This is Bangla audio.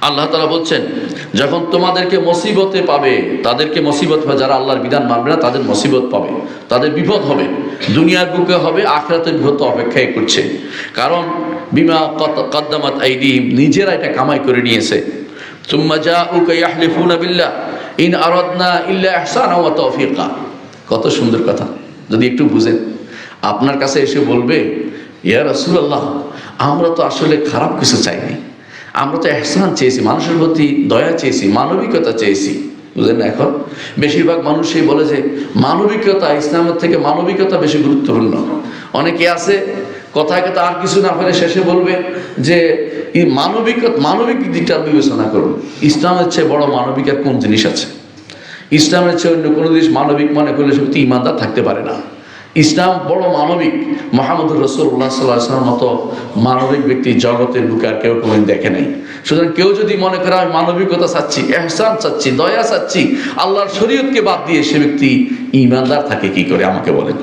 আল্লাহ তালা বলছেন, যখন তোমাদেরকে মসিবতে পাবে, তাদেরকে মসিবত পাবে যারা আল্লাহর বিধান মানবে না, তাদের মসিবত পাবে, তাদের বিপদ হবে, দুনিয়ার বুকে হবে, আখরাতের বিপদ অপেক্ষায় করছে। কারণ, বিমা কদ্দামাত আইদি নিজেরা এটা কামাই করে নিয়েছে। তুম্মা যা উকে ইয়াহলিফুন বিল্লাহ, ইন আরদনা ইল্লা ইহসান তৌফিকা। কত সুন্দর কথা, যদি একটু বুঝেন। আপনার কাছে এসে বলবে, ইয়া রাসূলুল্লাহ, আমরা তো আসলে খারাপ কিছু চাইনি। আমরা তো এহসান চেয়েছি, মানুষের প্রতি দয়া চেয়েছি, মানবিকতা চেয়েছি। বুঝলেন না এখন? বেশিরভাগ মানুষই বলে যে মানবিকতা ইসলামের থেকে মানবিকতা বেশি গুরুত্বপূর্ণ। অনেকে আছে কথায় কথা আর কিছু না ফেলে শেষে বলবে যে এই মানবিক মানবিক দিকটা বিবেচনা করুন। ইসলামের চেয়ে বড় মানবিক আর কোন জিনিস আছে? ইসলামের চেয়ে অন্য কোনো জিনিস মানবিক মনে করলে সত্যি ইমানদার থাকতে পারে না। ইসলাম বড় মানবিক। মাহমুদুর রসুল্লাহ সাল্লাহ মতো মানবিক ব্যক্তি জগতের বুকে আর কেউ কোনোদিন দেখে নাই। সুতরাং কেউ যদি মনে করে, আমি মানবিকতা চাচ্ছি, এহসান চাচ্ছি, দয়া চাচ্ছি, আল্লাহর শরীয়তকে বাদ দিয়ে সে ব্যক্তি ইমানদার থাকে, কি করে আমাকে বলেন?